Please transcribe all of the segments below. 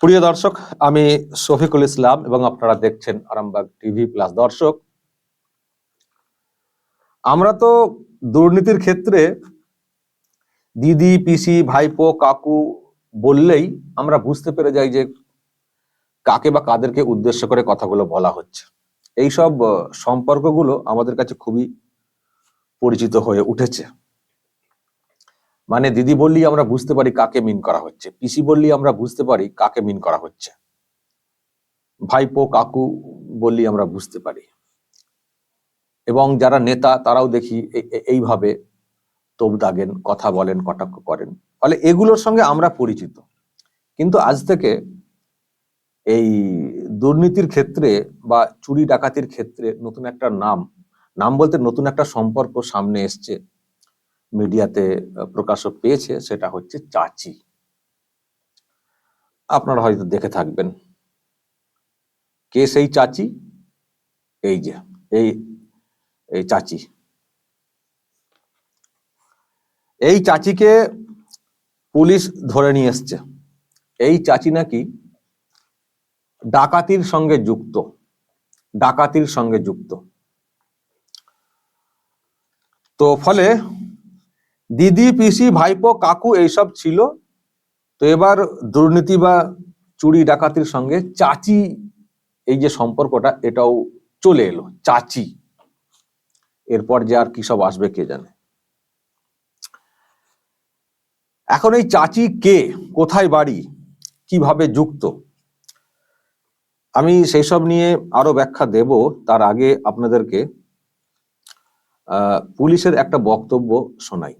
প্রিয় দর্শক, আমি শফিকুল ইসলাম এবং আপনারা দেখছেন আরামবাগ টিভি প্লাস দর্শক। আমরা তো দুর্নীতির ক্ষেত্রে দিদি, পিসি, ভাইপো, কাকু বললেই আমরা বুঝতে পেরে যাই যে কাকে বা কাদেরকে উদ্দেশ্য করে কথাগুলো বলা হচ্ছে। এইসব সম্পর্কগুলো আমাদের কাছে খুবই পরিচিত হয়ে উঠেছে। মানে দিদি বললেই আমরা বুঝতে পারি কাকে মিন করা হচ্ছে। পিসি বললেই আমরা বুঝতে পারি কাকে মিন করা হচ্ছে। ভাইপো, কাকু বললেই আমরা বুঝতে পারি। এবং যারা নেতা, তারাও দেখি এইভাবে তোপ দাগেন, কথা বলেন, কটাক্ষ করেন। ফলে এগুলোর সঙ্গে আমরা পরিচিত। কিন্তু আজ থেকে এই দুর্নীতির ক্ষেত্রে বা চুরি ডাকাতির ক্ষেত্রে নতুন একটা নাম নাম বলতে নতুন একটা সম্পর্ক সামনে এসছে। মিডিয়াতে আহ, প্রকাশ্য পেয়েছে সেটা হচ্ছে চাচি। আপনারা হয়তো দেখে থাকবেন। কে সেই চাচি? এই যে এই এই চাচি। এই চাচিকে পুলিশ ধরে নিয়ে এসছে। এই চাচি নাকি ডাকাতির সঙ্গে যুক্ত। ডাকাতির সঙ্গে যুক্ত। তো ফলে দিদি, পিসি, ভাইপো, কাকু এইসব ছিল। তো এবার দুর্নীতি বা চুরি ডাকাতির সঙ্গে চাচি, এই যে সম্পর্কটা, এটাও চলে এলো, চাচি। এরপর যে আর কি সব আসবে কে জানে। এখন এই চাচি কে, কোথায় বাড়ি, কীভাবে যুক্ত, আমি সেই সব নিয়ে আরও ব্যাখ্যা দেব। তার আগে আপনাদেরকে পুলিশের একটা বক্তব্য শোনাই।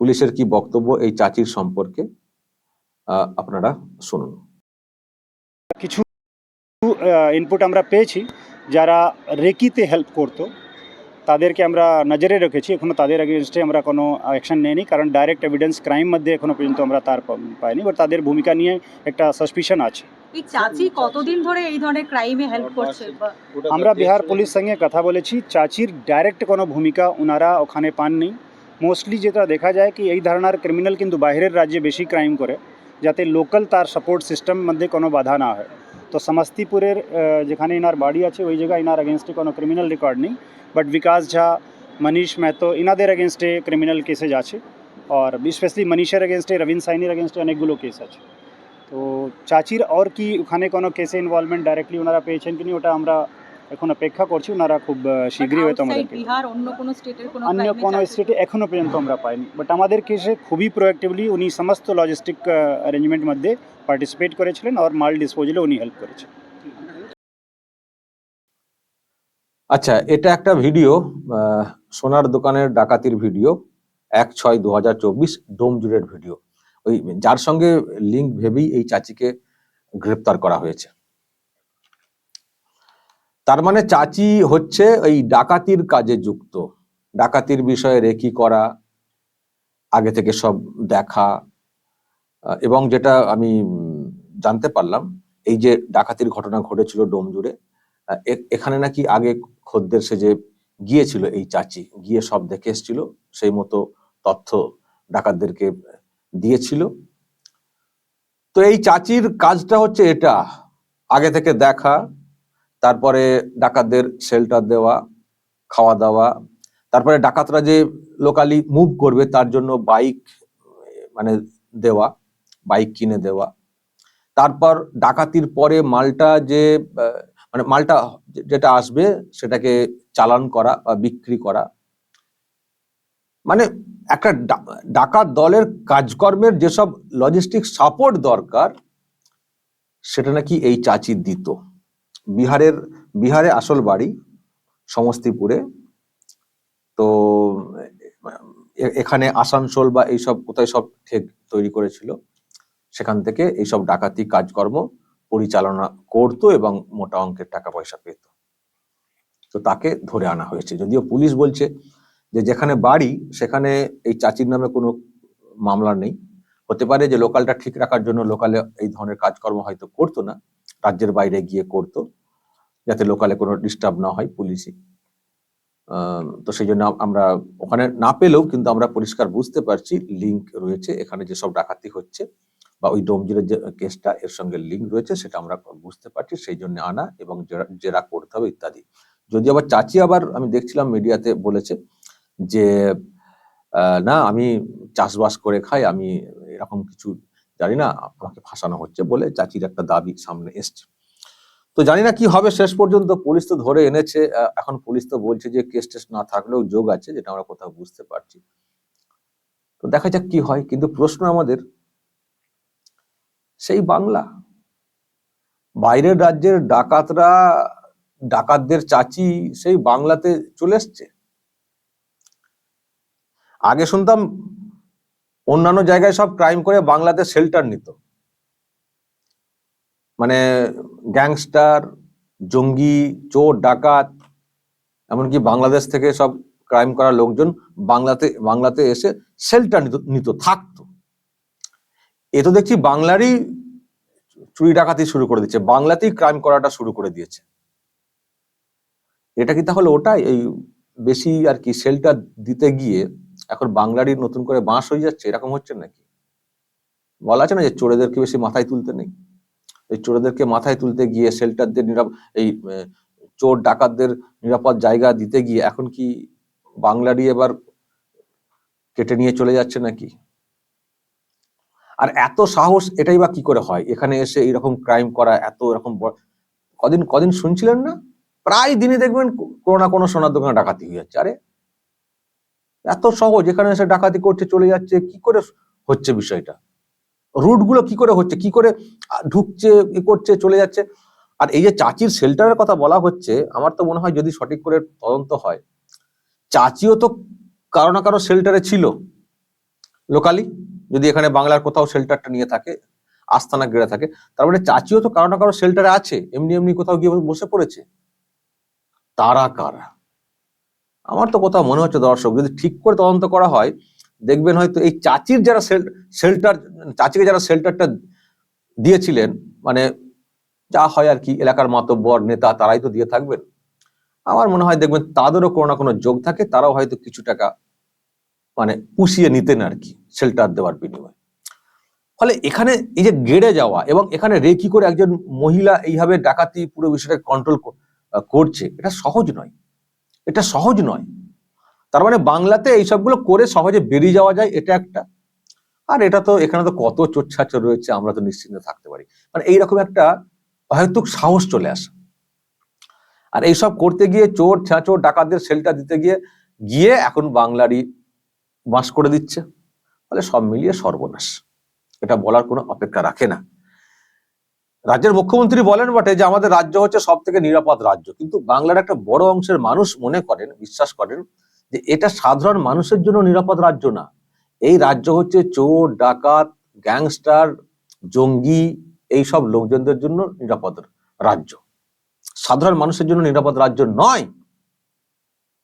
পুলিশের কি বক্তব্য এই চাচির সম্পর্কে আপনারা শুনুন। কিছু ইনপুট আমরা পেয়েছি যারা রেকিতে হেল্প করতো তাদেরকে আমরা নজরে রেখেছি। এখনও তাদের এগেনস্টে আমরা কোনো অ্যাকশন নেইনি কারণ ডাইরেক্ট এভিডেন্স ক্রাইম মধ্যে এখনও পর্যন্ত আমরা তার পাইনি। বাট তাদের ভূমিকা নিয়ে একটা সাসপিশন আছে। এই চাচি কতদিন ধরে এই ধরনের ক্রাইমে হেল্প করছে? আমরা বিহার পুলিশ সঙ্গে কথা বলেছি। চাচির ডাইরেক্ট কোনো ভূমিকা ওনারা ওখানে পাননি। মোস্টলি যেটা দেখা যায় কি এই ধরনের ক্রিমিনাল কিন্তু বাইরের রাজ্যে বেশি ক্রাইম করে যাতে লোকাল তার সাপোর্ট সিস্টেম মধ্যে কোনো বাধা না হয় তো সমস্তিপুরের আহ, যেখানে ইনার বাড়ি আছে ওই জায়গায় ইনার এগেনস্টে কোনো ক্রিমিনাল রেকর্ড নেই বাট বিকাশ ঝা মনীষ মেহতো ইনাদের এগেনস্টে ক্রিমিনাল কেসেজ আছে আর স্পেশালি মনীষের এগেনস্টে রবীন্দ্র সাইনির এগেনস্টে অনেকগুলো কেস আছে তো চাচির আর কি ওখানে কোনো কেসে ইনভলভমেন্ট ডাইরেক্টলি ওনারা পেয়েছেন কিনি ওটা আমরা এখন অপেক্ষা করছি ওনারা খুব শীঘ্রই হয়তো আমাদেরকে বিহার অন্য কোনো স্টেটের কোনো অন্য crime এ কোনো চাকরি- স্টেটে এখনও পর্যন্ত আমরা পাইনি। বাট আমাদের কেসে খুবই প্রোঅ্যাক্টিভলি উনি সমস্ত লজিস্টিক অ্যারেঞ্জমেন্ট মধ্যে পার্টিসিপেট করেছিলেন আর মাল ডিসপোজালে উনি হেল্প করেছেন আচ্ছা এটা একটা ভিডিও সোনার দোকানের ডাকাতির ভিডিও এক ছয় দু হাজার চব্বিশ ডোমজুরের ভিডিও ওই যার সঙ্গে লিঙ্ক ভেবেই এই চাচিকে গ্রেপ্তার করা হয়েছে। তার মানে চাচি হচ্ছে এই ডাকাতির কাজে যুক্ত। ডাকাতির বিষয়ে রেকি করা, আগে থেকে সব দেখা এবং যেটা আমি জানতে পারলাম, এই যে ডাকাতির ঘটনা ঘটেছিল ডোমজুড়ে এখানে নাকি আগে খদ্দের সেজে গিয়েছিল এই চাচি, গিয়ে সব দেখে এসেছিল, সেই মতো তথ্য ডাকাতদেরকে দিয়েছিল। তো এই চাচির কাজটা হচ্ছে এটা, আগে থেকে দেখা তারপরে ডাকাতদের শেল্টার দেওয়া খাওয়া দাওয়া তারপরে ডাকাতরা যে লোকালি মুভ করবে তার জন্য বাইক মানে দেওয়া বাইক কিনে দেওয়া। তারপর ডাকাতির পরে মালটা যে মানে মালটা যেটা আসবে সেটাকে চালান করা বা বিক্রি করা। মানে একটা ডাকাত দলের কাজকর্মের যেসব লজিস্টিক সাপোর্ট দরকার, সেটা নাকি এই চাচি দিত। বিহারের, বিহারে আসল বাড়ি সমস্তিপুরে। তো এখানে আসানসোল বা এইসব কোথায় সব ঠেক তৈরি করেছিল, সেখান থেকে এইসব ডাকাতি কাজকর্ম পরিচালনা করতো এবং মোটা অঙ্কের টাকা পয়সা পেত। তো তাকে ধরে আনা হয়েছে। যদিও পুলিশ বলছে যে যেখানে বাড়ি, সেখানে এই চাচির নামে কোনো মামলা নেই। হতে পারে যে লোকালটা ঠিক রাখার জন্য লোকালে এই ধরনের কাজকর্ম হয়তো করতো না, রাজ্যের বাইরে গিয়ে করতো। যাতে লোকালে কোনো ডিস্টার্ব না হয় পুলিশে তো সেই জন্য আমরা ওখানে না পেলেও কিন্তু আমরা পরিষ্কার বুঝতে পারছি লিঙ্ক রয়েছে। এখানে যেসব ডাকাতি হচ্ছে বা ওই ডোমজিরের যে কেসটা এর সঙ্গে লিঙ্ক রয়েছে সেটা আমরা বুঝতে পারছি। সেই জন্য আনা এবং জেরা- করতে হবে ইত্যাদি। যদি আবার চাচি আবার আমি দেখছিলাম মিডিয়াতে বলেছে যে না আমি চাষবাস করে খাই, আমি এরকম কিছু জানি না, আমাকে ফাঁসানো হচ্ছে বলে চাচির একটা দাবি সামনে এসছে। তো জানি না কি হবে শেষ পর্যন্ত, পুলিশ তো ধরে এনেছে। এখন পুলিশ তো বলছে যে কেস টেস না থাকলেও যোগ আছে, যেটা আমরা কোথাও বুঝতে পারছি। তো দেখা যাক কি হয়, কিন্তু প্রশ্ন আমাদের, সেই বাংলা, বাইরের রাজ্যের ডাকাতরা, ডাকাতদের চাচি সেই বাংলাতে চলে এসছে? আগে শুনতাম অন্যান্য জায়গায় সব ক্রাইম করে বাংলাতে শেল্টার নিত। মানে গ্যাংস্টার, জঙ্গি, চোর, ডাকাত, এমনকি বাংলাদেশ থেকে সব ক্রাইম করা লোকজন বাংলাতে বাংলাতে এসে শেল্টার নিত থাকতো। এ তো দেখছি বাংলারই চুরি ডাকাতি শুরু করে দিচ্ছে, বাংলাতেই ক্রাইম করাটা শুরু করে দিয়েছে। এটা কি তাহলে ওটাই? এই বেশি আর কি শেল্টার দিতে গিয়ে এখন বাংলারই নতুন করে বাঁশ হয়ে যাচ্ছে, এরকম হচ্ছে নাকি? বলা আছে না যে চোরেদেরকে বেশি মাথায় তুলতে নেই? এই চোরেদেরকে মাথায় তুলতে গিয়ে শেল্টারদের এই চোর ডাকাতদের নিরাপদ জায়গা দিতে গিয়ে এখন কি বাংলারই এবার কেটে নিয়ে চলে যাচ্ছে নাকি? আর এত সাহস, এটাই বা কি করে হয়? এখানে এসে এরকম ক্রাইম করা, এত এরকম কদিন কদিন শুনছিলেন না? প্রায় দিনে দেখবেন কোনো না কোনো সোনার দোকানে ডাকাতি হয়ে যাচ্ছে। আরে! এত সহজ, এখানে এসে ডাকাতি করছে, চলে যাচ্ছে, কি করে হচ্ছে বিষয়টা? রুটগুলো কি করে হচ্ছে, কি করে ঢুকছে ই করছে, চলে যাচ্ছে। আর এই যে চাচির শেল্টারের কথা বলা হচ্ছে, আমার তো মনে হয় যদি সঠিক করে তদন্ত হয়, চাচিও তো কারও না কারও শেল্টারে ছিল লোকালি যদি এখানে বাংলার কোথাও শেল্টারটা নিয়ে থাকে, আস্তানা গেড়ে থাকে, তার মানে চাচিও তো কারও না কারও শেল্টারে আছে, এমনি এমনি কোথাও গিয়ে বসে পড়েছে। তারা কারা? আমার তো কোথাও মনে হচ্ছে দর্শক, যদি ঠিক করে তদন্ত করা হয় দেখবেন হয়তো এই চাচির যারা শেল্টার চাচিকে যারা শেল্টারটা দিয়েছিলেন মানে যা হয় আর কি, এলাকার মাতব্বর, নেতা তারাই তো দিয়ে থাকবেন। আমার মনে হয় দেখবেন তাদেরও কোনো না কোনো যোগ থাকে, তারাও হয়তো কিছু টাকা মানে পুষিয়ে নিতেন আর কি শেল্টার দেওয়ার বিনিময়ে। ফলে এখানে এই যে গেড়ে যাওয়া এবং এখানে রেকি করে একজন মহিলা এইভাবে ডাকাতি পুরো বিষয়টা কন্ট্রোল করছে, এটা সহজ নয়। এটা সহজ নয়। তার মানে বাংলাতে এই সবগুলো করে সহজে বেরিয়ে যাওয়া যায়, এটা একটা। আর এটা তো এখানে তো কত চোচ্ছাচর রয়েছে, আমরা তো নিশ্চিন্তে থাকতে পারি। মানে এইরকম একটা অহেতুক সাহস চলে আসে। আর এইসব করতে গিয়ে চোর, ছাঁচোর, ডাকাতদের শেল্টার দিতে গিয়ে গিয়ে এখন বাংলারই বাস করে দিচ্ছে। ফলে সব মিলিয়ে সর্বনাশ। এটা বলার কোনো অপেক্ষা রাখে না। রাজ্যের মুখ্যমন্ত্রী বলেন বটে যে, আমাদের রাজ্য হচ্ছে সব থেকে নিরাপদ রাজ্য। কিন্তু বাংলার একটা বড় অংশের মানুষ মনে করেন, বিশ্বাস করেন যে এটা সাধারণ মানুষের জন্য নিরাপদ রাজ্য না। এই রাজ্য হচ্ছে চোর, ডাকাত, গ্যাংস্টার, জঙ্গি এই সব লোকজনদের জন্য নিরাপদ রাজ্য। সাধারণ মানুষের জন্য নিরাপদ রাজ্য নয়।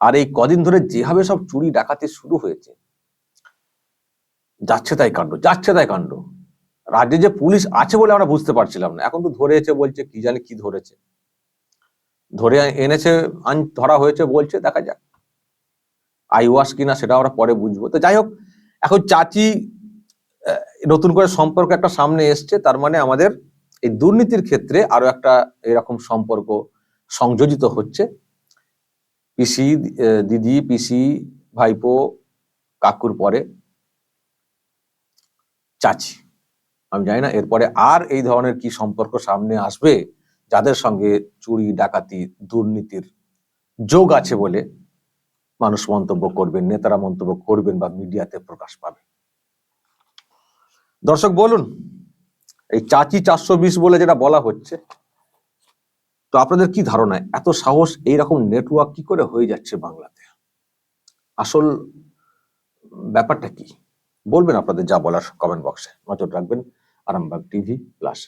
আর এই কদিন ধরে যেভাবে সব চুরি, ডাকাতি শুরু হয়েছে, যাচ্ছে তাই কাণ্ড, যাচ্ছে তাই কাণ্ড। রাজ্যে যে পুলিশ আছে বলে আমরা বুঝতে পারছিলাম না। এখন তো ধরেছে, বলছে, কি জানি কি ধরেছে। ধরে এনেছে, আন ধরা হয়েছে, বলছে, দেখা যাক। আই ওয়াশ কিনা সেটা আমরা পরে বুঝব। তো যাই হোক, এখন চাচি নতুন করে সম্পর্ক একটা সামনে এসছে, তার মানে আমাদের এই দুর্নীতির ক্ষেত্রে আরও একটা এরকম সম্পর্ক সংযোজিত হচ্ছে। পিসি দিদি, পিসি, ভাইপো, কাকুর পরে চাচি। আমি জানি না, এরপরে আর এই ধরনের কি সম্পর্ক সামনে আসবে, যাদের সঙ্গে চুরি, ডাকাতি, দুর্নীতির যোগ আছে বলে মানুষ মন্তব্য করবেন, নেতারা মন্তব্য করবেন বা মিডিয়াতে প্রকাশ পাবে। দর্শক, বলুন, এই চাচি চারশো বিশ বলে যেটা বলা হচ্ছে, তো আপনাদের কি ধারণা, এত সাহস, এইরকম নেটওয়ার্ক কি করে হয়ে যাচ্ছে বাংলাতে? আসল ব্যাপারটা কি? বলবেন আপনাদের যা বলার কমেন্ট বক্সে নজর রাখবেন, আরামবাগ টিভি প্লাস